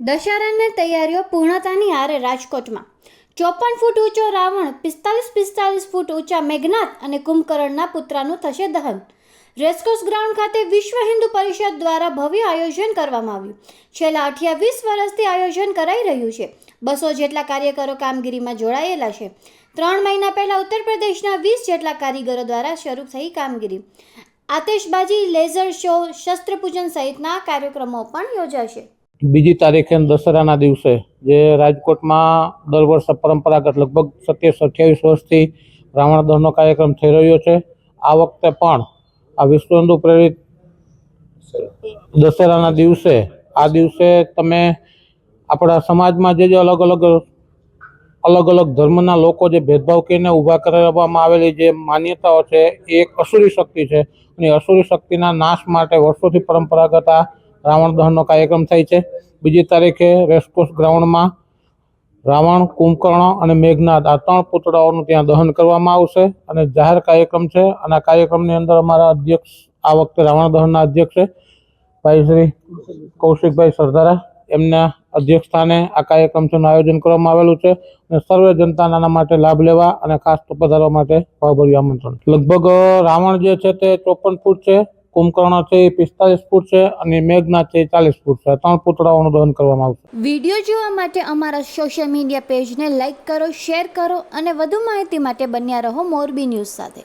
દશહરાની તૈયારીઓ પૂર્ણતાની આરે રાજકોટમાં. ચોપન ફૂટ ઊંચો રાવણ, પિસ્તાલીસ પિસ્તાલીસ ફૂટ ઊંચા મેઘનાથ અને કુંભકર્ણના પુત્રાનું થશે દહન. રેસકોર્સ ગ્રાઉન્ડ ખાતે વિશ્વ હિન્દુ પરિષદ દ્વારા ભવ્ય આયોજન કરવામાં આવ્યું. છેલ્લા અઠ્યાવીસ વર્ષથી આયોજન કરાઈ રહ્યું છે. બસો જેટલા કાર્યકરો કામગીરીમાં જોડાયેલા છે. ત્રણ મહિના પહેલા ઉત્તર પ્રદેશના વીસ જેટલા કારીગરો દ્વારા શરૂ થઈ કામગીરી. આતશબાજી, લેઝર શો, શસ્ત્રપૂજન સહિતના કાર્યક્રમો પણ યોજાશે. બીજી તારીખે દશેરાના દિવસે, જે રાજકોટમાં દર વર્ષે પરંપરાગત લગભગ સત્યાવીસ અઠ્યાવીસ વર્ષથી રાવણ દહનનો કાર્યક્રમ થઈ રહ્યો છે. આ વખતે પણ આ વિશ્વ હિન્દુ પ્રેરિત દશેરાના દિવસે, આ દિવસે તમે આપણા સમાજમાં જે જે અલગ અલગ અલગ અલગ ધર્મના લોકો જે ભેદભાવ કરીને ઊભા કરવામાં આવેલી જે માન્યતાઓ છે, એ એક અસુરી શક્તિ છે. અને અસુરી શક્તિના નાશ માટે વર્ષોથી પરંપરાગત આ રાવણ દહનનો કાર્યક્રમ થાય છે. બીજી તારીખે રેસકોર્સ ગ્રાઉન્ડમાં રાવણ, કુંભકર્ણ અને મેઘનાથ આ ત્રણ પુતળાઓનું ત્યાં દહન કરવામાં આવશે અને જાહેર કાર્યક્રમ છે. અને આ કાર્યક્રમની અંદર અમારા અધ્યક્ષ, આ વખતે રાવણ દહનના અધ્યક્ષ છે. ભાઈ શ્રી કૌશિકભાઈ સરદારા એમના અધ્યક્ષ સ્થાને આ કાર્યક્રમ છે આયોજન કરવામાં આવેલું છે. અને સર્વે જનતાના માટે લાભ લેવા અને ખાસ તો પધારવા માટે ભાવભર્યું આમંત્રણ. લગભગ રાવણ જે છે તે ચોપન ફૂટ છે. કુંભકર્ણ છે એ પિસ્તાલીસ ફૂટ છે અને મેઘના છે ચાલીસ ફૂટ છે. ત્રણ પુતળાઓનું દહન કરવામાં આવશે. વીડિયો જોવા માટે અમારા સોશિયલ મીડિયા પેજને લાઇક કરો શેર કરો અને વધુ માહિતી માટે બન્યા રહો મોરબી ન્યૂઝ સાથે.